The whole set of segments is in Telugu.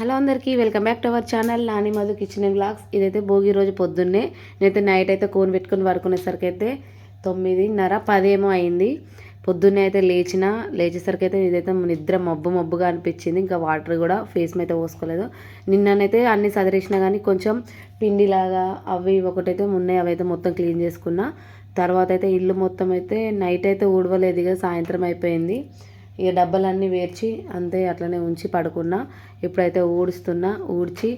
హలో అందరికీ welcome back to our channel Nani Madhu kitchen and vlogs ఇదైతే భోగి రోజు పొద్దున్నే. నేనైతే నైట్ అయితే కోన్ పెట్టుకుని పడుకునేసరికి అయితే తొమ్మిదిన్నర పదేమో అయింది. పొద్దున్నే అయితే లేచిన లేచేసరికి అయితే ఇదైతే నిద్ర మబ్బు మబ్బుగా అనిపించింది. ఇంకా వాటర్ కూడా ఫేస్ మీద పోసుకోలేదు. నిన్ననైతే అన్ని సదిరేసినా కానీ కొంచెం పిండిలాగా అవి ఒకటైతే ఉన్నాయి అవి అయితే మొత్తం క్లీన్ చేసుకున్నా. తర్వాత అయితే ఇల్లు మొత్తం అయితే నైట్ అయితే ఊడవలేదు ఇక సాయంత్రం అయిపోయింది. ఇక డబ్బాలన్నీ వేర్చి అంతే అట్లనే ఉంచి పడుకున్నా. ఇప్పుడైతే ఊడుస్తున్నా ఊడ్చి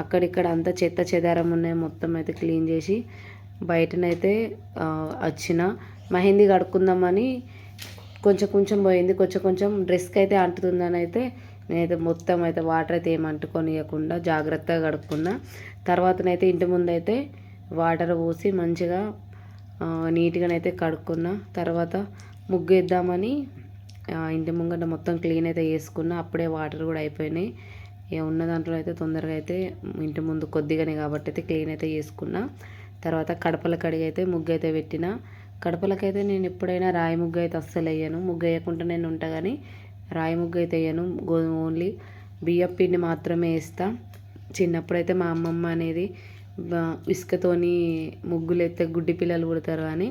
అక్కడిక్కడ అంతా చెత్త చెదారం ఉన్నాయి మొత్తం అయితే క్లీన్ చేసి బయటనైతే వచ్చిన. మెహందీ కడుక్కుందామని కొంచెం కొంచెం పోయింది. కొంచెం కొంచెం డ్రెస్కి అయితే అంటుతుందని అయితే నేనైతే మొత్తం అయితే వాటర్ అయితే ఏం అంటుకొనియకుండా జాగ్రత్తగా కడుక్కున్నా. తర్వాతనైతే ఇంటి ముందు అయితే వాటర్ పోసి మంచిగా నీట్గానైతే కడుక్కున్నా. తర్వాత ముగ్గు వేద్దామని ఇంటి ముంగట మొత్తం క్లీన్ అయితే చేసుకున్న అప్పుడే వాటర్ కూడా అయిపోయినాయి. ఇక ఉన్న దాంట్లో అయితే తొందరగా అయితే ఇంటి ముందు కొద్దిగానే కాబట్టి అయితే క్లీన్ అయితే చేసుకున్నా. తర్వాత కడపల కడిగి అయితే ముగ్గు అయితే పెట్టిన. కడపలకైతే నేను ఎప్పుడైనా రాయి ముగ్గు అయితే అస్సలు వేయను. ముగ్గు వేయకుండా నేను ఉంటా కానీ రాయి ముగ్గు అయితే వేయను. గోధుమ ఓన్లీ బియ్యం పిండి మాత్రమే వేస్తా. చిన్నప్పుడైతే మా అమ్మమ్మ అనేది ఇసుకతోని ముగ్గులు ఎత్తే గుడ్డి పిల్లలు పుడతారు అని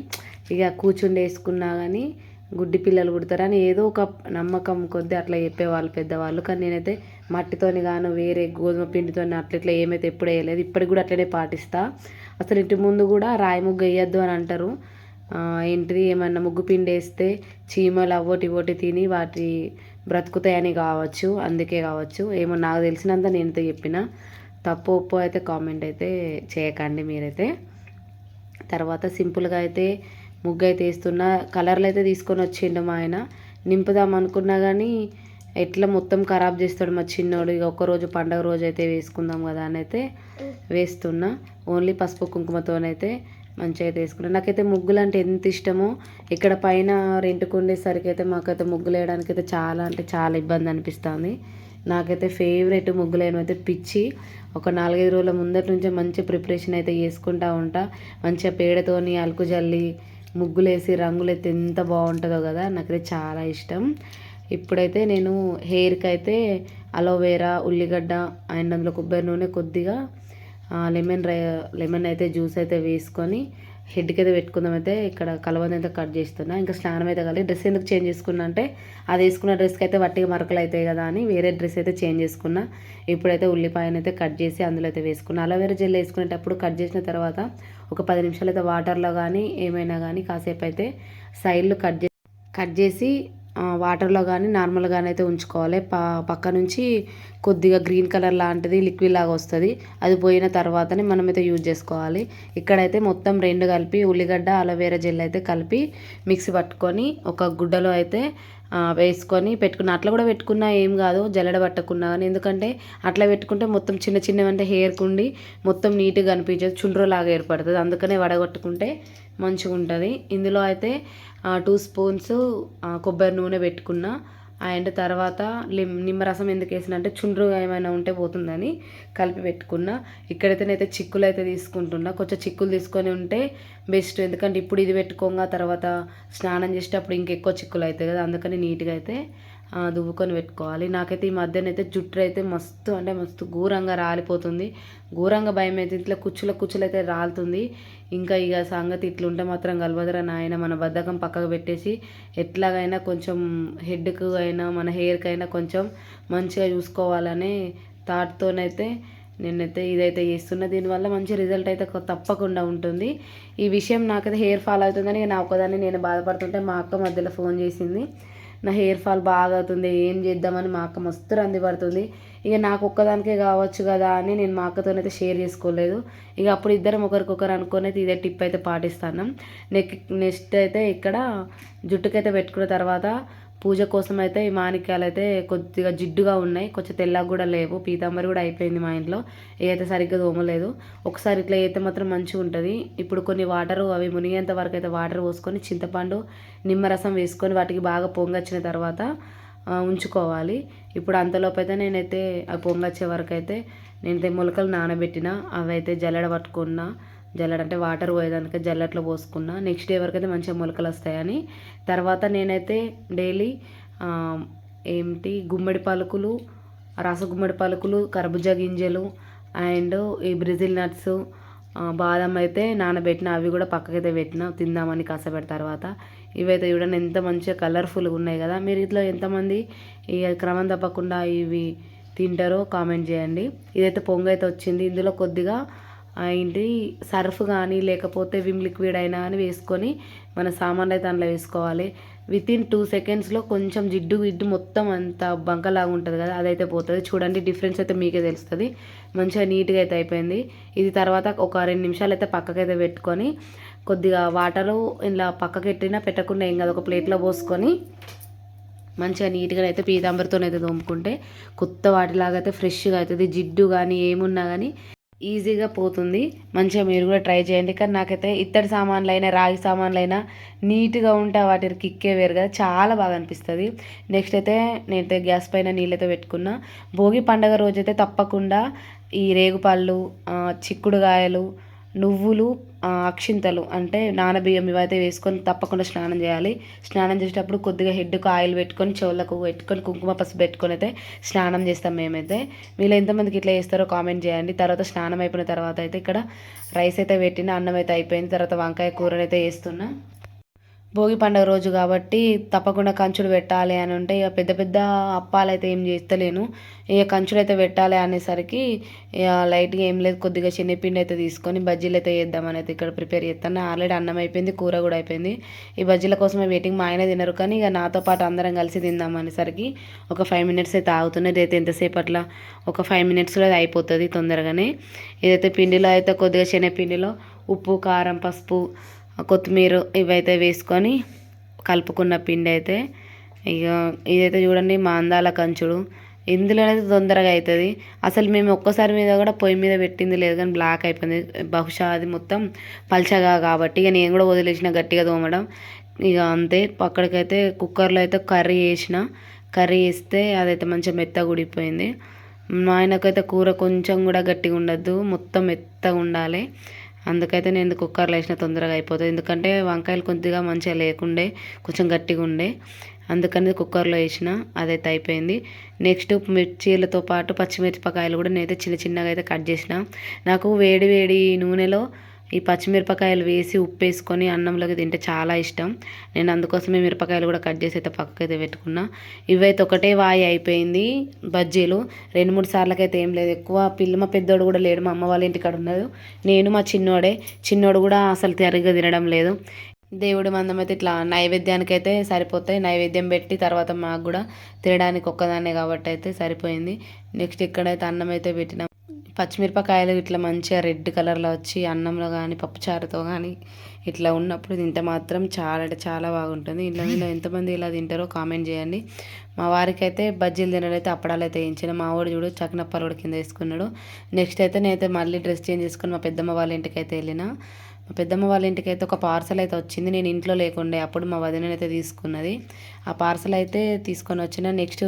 ఇక కూర్చుండి వేసుకున్నా కానీ గుడ్డి పిల్లలు పుడతారని ఏదో ఒక నమ్మకం కొద్దీ అట్లా చెప్పేవాళ్ళు పెద్దవాళ్ళు. కానీ నేనైతే మట్టితోని గాను వేరే గోధుమ పిండితోని అట్లా ఇట్లా ఏమైతే ఎప్పుడు వేయలేదు. ఇప్పటికి కూడా అట్లనే పాటిస్తా. అసలు ఇంటి ముందు కూడా రాయి ముగ్గు వేయద్దు అని అంటారు. ఏంటిది? ఏమన్నా ముగ్గు పిండి వేస్తే చీమలు అవోటి ఇవోటి తిని వాటి బ్రతుకుతాయని కావచ్చు అందుకే కావచ్చు. ఏమో నాకు తెలిసినంత నేనైతే చెప్పిన. తప్పు ఒప్పు అయితే కామెంట్ అయితే చేయకండి మీరైతే. తర్వాత సింపుల్గా అయితే ముగ్గు అయితే వేస్తున్నా. కలర్లు అయితే తీసుకొని వచ్చిండు మా ఆయన. నింపుదాం అనుకున్నా కానీ ఎట్లా మొత్తం ఖరాబ్ చేస్తాడు మా చిన్నోడు. ఇక ఒక్కరోజు పండగ రోజు అయితే వేసుకుందాం కదా అని అయితే వేస్తున్నా. ఓన్లీ పసుపు కుంకుమతోనైతే మంచిగా అయితే వేసుకున్నాను నాకైతే ముగ్గులు అంటే ఎంత ఇష్టమో ఇక్కడ పైన రెంట్కు ఉండేసరికి అయితే మాకైతే ముగ్గులు వేయడానికి అయితే చాలా అంటే చాలా ఇబ్బంది అనిపిస్తుంది. నాకైతే ఫేవరెట్ ముగ్గులు అయితే పిచ్చి. ఒక నాలుగైదు రోజుల ముందటి నుంచే మంచి ప్రిపరేషన్ అయితే చేసుకుంటా ఉంటా. మంచిగా పేడతోని అలుకు జల్లి ముగ్గులు వేసి రంగులు అయితే ఎంత బాగుంటుందో కదా నాకైతే చాలా ఇష్టం. ఇప్పుడైతే నేను హెయిర్కి అయితే అలోవేరా ఉల్లిగడ్డ అండ్ అందులో కొబ్బరి నూనె కొద్దిగా లెమన్ రై లెమన్ అయితే జ్యూస్ అయితే వేసుకొని హెడ్కి అయితే పెట్టుకుందాం అయితే ఇక్కడ కలవంది అయితే కట్ చేస్తున్నా. ఇంకా స్నానం అయితే కలిగి డ్రెస్ ఎందుకు చేంజ్ చేసుకున్నా అంటే అది వేసుకున్న డ్రెస్కి అయితే వట్టిగా మరకలు అవుతాయి కదా అని వేరే డ్రెస్ అయితే చేంజ్ చేసుకున్నా. ఇప్పుడైతే ఉల్లిపాయను అయితే కట్ చేసి అందులో అయితే వేసుకున్నా. అలవేర జెల్ వేసుకునేటప్పుడు కట్ చేసిన తర్వాత ఒక పది నిమిషాలు అయితే వాటర్లో కానీ ఏమైనా కానీ కాసేపు అయితే సైడ్లు కట్ కట్ చేసి వాటర్లో కానీ నార్మల్గానే అయితే ఉంచుకోవాలి. ప పక్క నుంచి కొద్దిగా గ్రీన్ కలర్ లాంటిది లిక్విడ్ లాగా వస్తుంది. అది పోయిన తర్వాతనే మనమైతే యూజ్ చేసుకోవాలి. ఇక్కడైతే మొత్తం రెండు కలిపి ఉల్లిగడ్డ అలోవేరా జెల్ అయితే కలిపి మిక్సీ పట్టుకొని ఒక గుడ్డలో అయితే వేసుకొని పెట్టుకున్న. అట్లా కూడా పెట్టుకున్నా ఏం కాదు జల్లెడ పట్టకున్నా కానీ ఎందుకంటే అట్లా పెట్టుకుంటే మొత్తం చిన్న చిన్నవి అంటే హెయిర్ కుండి మొత్తం నీట్గా అనిపించదు చుండ్రులాగా ఏర్పడుతుంది. అందుకనే వడగొట్టుకుంటే మంచిగా ఉంటుంది ఇందులో అయితే టూ స్పూన్స్ కొబ్బరి నూనె పెట్టుకున్నా. అండ్ తర్వాత లిమ్ నిమ్మరసం ఎందుకు వేసిన అంటే చుండ్రు ఏమైనా ఉంటే పోతుందని కలిపి పెట్టుకున్నా. ఇక్కడైతే నేనైతే చిక్కులు అయితే తీసుకుంటున్నా. కొంచెం చిక్కులు తీసుకొని ఉంటే బెస్ట్. ఎందుకంటే ఇప్పుడు ఇది పెట్టుకోగా తర్వాత స్నానం చేసేటప్పుడు ఇంకెక్కువ చిక్కులు అవుతాయి కదా అందుకని నీట్గా అయితే దువ్వుకొని పెట్టుకోవాలి. నాకైతే ఈ మధ్యనైతే జుట్టు అయితే మస్తు అంటే మస్తు ఘోరంగా రాలిపోతుంది. ఘోరంగా భయం అయితే ఇట్లా కుచ్చుల కుచ్చులైతే అయితే రాలుతుంది. ఇంకా ఇక సంగతి ఇట్లుంటే మాత్రం గలవదరా నాయన. మన బద్ధకం పక్కకు పెట్టేసి ఎట్లాగైనా కొంచెం హెడ్కు అయినా మన హెయిర్కి అయినా కొంచెం మంచిగా చూసుకోవాలనే థాట్తోనైతే నేనైతే ఇదైతే చేస్తున్నా. దీనివల్ల మంచి రిజల్ట్ అయితే తప్పకుండా ఉంటుంది. ఈ విషయం నాకైతే హెయిర్ ఫాల్ అవుతుందని నా ఒక్కదాన్ని నేను బాధపడుతుంటే మా అక్క మధ్యలో ఫోన్ చేసింది. నా హెయిర్ ఫాల్ బాగా అవుతుంది ఏం చేద్దామని మా అక్క మస్తు రంది పడుతుంది. ఇక నాకు ఒక్కదానికే కావచ్చు కదా అని నేను మా అక్కతోనైతే షేర్ చేసుకోలేదు. ఇక అప్పుడు ఇద్దరం ఒకరికొకరు అనుకొని అయితే ఇదే టిప్ అయితే పాటిస్తాను నెక్ నెక్స్ట్ అయితే ఇక్కడ జుట్టుకైతే పెట్టుకున్న తర్వాత పూజ కోసం అయితే ఈ మాణిక్యాలు అయితే కొద్దిగా జిడ్డుగా ఉన్నాయి. కొంచెం తెల్లగా కూడా లేవు. పీతాంబరి కూడా అయిపోయింది మా ఇంట్లో. ఏదైతే సరిగ్గా తోమలేదు ఒకసారి ఇట్లా అయితే మాత్రం మంచిగా ఉంటుంది. ఇప్పుడు కొన్ని వాటరు అవి మునిగేంత వరకు అయితే వాటర్ పోసుకొని చింతపండు నిమ్మరసం వేసుకొని వాటికి బాగా పొంగొచ్చిన తర్వాత ఉంచుకోవాలి. ఇప్పుడు అంతలోపు అయితే నేనైతే ఆ పొంగొచ్చే వరకు అయితే నేనైతే మొలకలు నానబెట్టిన అవి అయితే జల్లెడ పట్టుకున్నా జల్లెడ అంటే వాటర్ పోయేదానికి జల్లెట్లో పోసుకున్నా. నెక్స్ట్ డే వరకు అయితే మంచిగా మొలకలు వస్తాయని తర్వాత నేనైతే డైలీ ఏంటి గుమ్మడి పలుకులు రసగుమ్మడి పలుకులు కర్బూజా గింజలు అండ్ ఈ బ్రెజిల్ నట్స్ బాదం అయితే నానబెట్టిన అవి కూడా పక్కకైతే పెట్టిన తిందామని కాసేపటి తర్వాత. ఇవైతే చూడండి ఎంత మంచిగా కలర్ఫుల్గా ఉన్నాయి కదా. మీరు ఇట్లా ఎంతమంది ఇక క్రమం తప్పకుండా ఇవి తింటారో కామెంట్ చేయండి. ఇదైతే పొంగ అయితే వచ్చింది. ఇందులో కొద్దిగా ఏంటి సర్ఫ్ కానీ లేకపోతే విమ్ లిక్విడ్ అయినా కానీ వేసుకొని మన సామాన్లు అయితే అందులో వేసుకోవాలి. విత్ ఇన్ టూ సెకండ్స్లో కొంచెం జిడ్డు గిడ్డు మొత్తం అంత బంకలాగా ఉంటుంది కదా అదైతే పోతుంది. చూడండి డిఫరెన్స్ అయితే మీకే తెలుస్తుంది. మంచిగా నీట్గా అయితే అయిపోయింది. ఇది తర్వాత ఒక రెండు నిమిషాలు అయితే పక్కకైతే పెట్టుకొని కొద్దిగా వాటరు ఇలా పక్కకెట్టినా పెట్టకుండా ఏం కాదు ఒక ప్లేట్లో పోసుకొని మంచిగా నీట్గా అయితే పీతాంబరితో అయితే తోముకుంటే కొత్త వాటిలాగా అయితే ఫ్రెష్గా అవుతుంది. జిడ్డు కానీ ఏమున్నా కానీ ఈజీగా పోతుంది. మంచిగా మీరు కూడా ట్రై చేయండి. కానీ నాకైతే ఇత్తడి సామాన్లు అయినా రాగి సామాన్లు అయినా నీట్గా ఉంటే వాటికి కిక్కే వేరు కదా. చాలా బాగా అనిపిస్తుంది. నెక్స్ట్ అయితే నేనైతే గ్యాస్ పైన నీళ్ళైతే పెట్టుకున్నా. భోగి పండగ రోజైతే తప్పకుండా ఈ రేగుపళ్ళు చిక్కుడుగాయలు నువ్వులు అక్షింతలు అంటే నానబియ్యం ఇవైతే వేసుకొని తప్పకుండా స్నానం చేయాలి. స్నానం చేసేటప్పుడు కొద్దిగా హెడ్కు ఆయిల్ పెట్టుకొని చెవులకు పెట్టుకొని కుంకుమ పసుపు పెట్టుకొని అయితే స్నానం చేస్తాం మేమైతే. మీలో ఎంతమందికి ఇట్లా చేస్తారో కామెంట్ చేయండి. తర్వాత స్నానం అయిపోయిన తర్వాత అయితే ఇక్కడ రైస్ అయితే పెట్టిన అన్నం అయితే అయిపోయింది. తర్వాత వంకాయ కూరని అయితే వేస్తున్నా భోగి పండుగ రోజు కాబట్టి తప్పకుండా కంచులు పెట్టాలి అని ఉంటే ఇక పెద్ద పెద్ద అప్పాలు అయితే ఏం చేస్తలేను. ఇక కంచులు అయితే పెట్టాలి అనేసరికి ఇక లైట్గా ఏం లేదు కొద్దిగా శనగపిండి అయితే తీసుకొని బజ్జీలు అయితే వేద్దామని అయితే ఇక్కడ ప్రిపేర్ చేస్తాను ఆల్రెడీ అన్నం అయిపోయింది కూర కూడా అయిపోయింది. ఈ బజ్జీల కోసమే వెయిటింగ్ మా ఆయన తినరు కానీ ఇక నాతో పాటు అందరం కలిసి తిందాం అనేసరికి ఒక ఫైవ్ మినిట్స్ అయితే ఆగుతున్నది. అయితే ఎంతసేపు అట్లా ఒక ఫైవ్ మినిట్స్లో అది అయిపోతుంది తొందరగానే. ఇదైతే పిండిలో అయితే కొద్దిగా శనగపిండిలో ఉప్పు కారం పసుపు కొత్తిమీర ఇవైతే వేసుకొని కలుపుకున్న పిండి అయితే ఇక ఇదైతే చూడండి మా అందాల కంచుడు ఇందులోనైతే తొందరగా అవుతుంది అసలు మేము ఒక్కసారి మీద కూడా పొయ్యి మీద పెట్టింది లేదు కానీ బ్లాక్ అయిపోయింది. బహుశా అది మొత్తం పల్చగా కాబట్టి ఇక నేను కూడా వదిలేసిన గట్టిగా తోమడం. ఇక అంతే అక్కడికైతే కుక్కర్లో అయితే కర్రీ వేసిన. కర్రీ వేస్తే అదైతే మంచిగా మెత్తగా ఉడిపోయింది మా ఆయనకైతే కూర కొంచెం కూడా గట్టిగా ఉండద్దు మొత్తం మెత్తగా ఉండాలి. అందుకైతే నేను కుక్కర్లో వేసిన తొందరగా అయిపోతుంది. ఎందుకంటే వంకాయలు కొద్దిగా మంచిగా లేకుండే కొంచెం గట్టిగా ఉండే. అందుకని కుక్కర్లో వేసిన అదైతే అయిపోయింది. నెక్స్ట్ మిర్చీలతో పాటు పచ్చిమిరపకాయలు కూడా నేనైతే చిన్న చిన్నగా అయితే కట్ చేసిన. నాకు వేడి వేడి నూనెలో ఈ పచ్చిమిరపకాయలు వేసి ఉప్పు వేసుకొని అన్నంలోకి తింటే చాలా ఇష్టం. నేను అందుకోసమే మిరపకాయలు కూడా కట్ చేసి అయితే పక్కకి అయితే పెట్టుకున్నా. ఇవైతే ఒకటే వాయి అయిపోయింది బజ్జీలు. రెండు మూడు సార్లకైతే ఏం లేదు. ఎక్కువ పిల్ల మా పెద్దోడు కూడా లేడు. మా అమ్మ వాళ్ళ ఇంటికాడ ఉన్నది. నేను మా చిన్నోడే. చిన్నోడు కూడా అసలు తెరగా తినడం లేదు. దేవుడి మందం అయితే ఇట్లా నైవేద్యానికి అయితే సరిపోతాయి. నైవేద్యం పెట్టి తర్వాత మాకు కూడా తినడానికి ఒక్కదాన్నే కాబట్టి అయితే సరిపోయింది. నెక్స్ట్ ఇక్కడైతే అన్నం అయితే పెట్టిన. పచ్చిమిరపకాయలు ఇట్లా మంచిగా రెడ్ కలర్లో వచ్చి అన్నంలో కానీ పప్పుచారుతో కానీ ఇట్లా ఉన్నప్పుడు తింటే మాత్రం చాలా అంటే చాలా బాగుంటుంది. ఇంట్లో మీలో ఎంతమంది ఇలా తింటారో కామెంట్ చేయండి. మా వారికి అయితే బజ్జీలు తినడైతే అప్పడాలు అయితే వేయించిన. మా వాడు చూడు చకనప్పలు కూడా కింద వేసుకున్నాడు. నెక్స్ట్ అయితే నేనైతే మళ్ళీ డ్రెస్ చేంజ్ చేసుకుని మా పెద్దమ్మ వాళ్ళ ఇంటికి అయితే వెళ్ళిన. పెద్దమ్మ వాళ్ళ ఇంటికి అయితే ఒక పార్సల్ అయితే వచ్చింది. నేను ఇంట్లో లేకుండే అప్పుడు మా వదిన అయితే తీసుకున్నది. ఆ పార్సల్ అయితే తీసుకొని వచ్చిన. నెక్స్ట్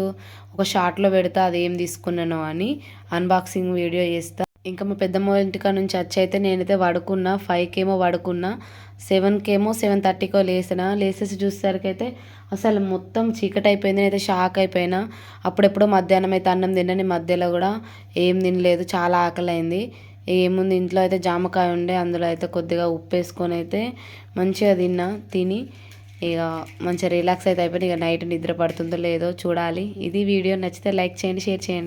ఒక షార్ట్లో పెడతా అది ఏం తీసుకున్నాను అని అన్బాక్సింగ్ వీడియో చేస్తా. ఇంకా మా పెద్దమ్మ వాళ్ళ ఇంటికాడ నుంచి వచ్చి అయితే నేనైతే పడుకున్నా. ఫైవ్కేమో ఏమో పడుకున్నా. సెవెన్కి సెవెన్ థర్టీకో లేసిన. లేసేసి చూసేసరికి అయితే అసలు మొత్తం చీకటి అయిపోయింది. అయితే షాక్ అయిపోయినా. అప్పుడెప్పుడో మధ్యాహ్నం అయితే అన్నం తిన్నాను మధ్యలో కూడా ఏం తినలేదు. చాలా ఆకలి అయింది ఏముంది? ఇంట్లో అయితే జామకాయ ఉండే అందులో అయితే కొద్దిగా ఉప్పు వేసుకొని అయితే మంచిగా తిన్నా తిని ఇక మంచిగా రిలాక్స్ అయితే అయిపోయింది ఇక నైట్ నిద్ర పడుతుందో లేదో చూడాలి. ఇది వీడియో నచ్చితే లైక్ చేయండి షేర్ చేయండి.